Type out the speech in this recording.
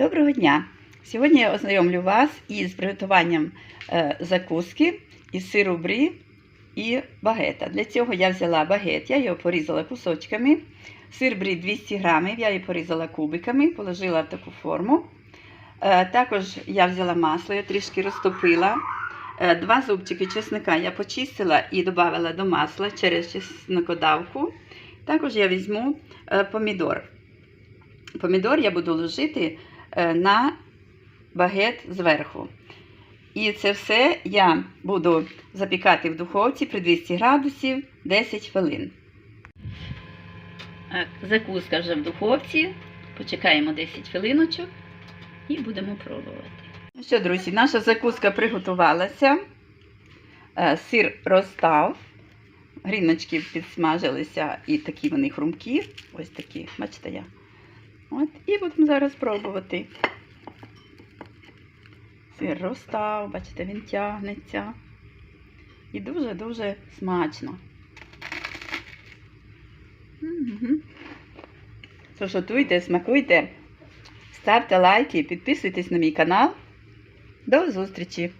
Доброго дня! Сьогодні я ознайомлю вас із приготуванням е, закуски із сиру брі і багета. Для цього я взяла багет, я його порізала кусочками. Сир брі 200 грамів, я її порізала кубиками, положила в таку форму. Е, Також я взяла масло, я трішки розтопила. Е, Два зубчики чесника я почистила і додала до масла через чеснокодавку. Також я візьму помідор. Помідор я буду ложити на багет зверху. І це все я буду запікати в духовці при 200 градусів 10 хвилин. Закуска вже в духовці. Почекаємо 10 хвилиночок і будемо пробувати. Ну що, друзі, наша закуска приготувалася. Е, Сир розстав. Гріночки підсмажилися і такі вони хрумкі. Ось такі, бачите я. От, і будемо зараз пробувати. Сир розстав, бачите, він тягнеться. І дуже-дуже смачно. Тож готуйте, смакуйте, ставте лайки, підписуйтесь на мій канал. До зустрічі!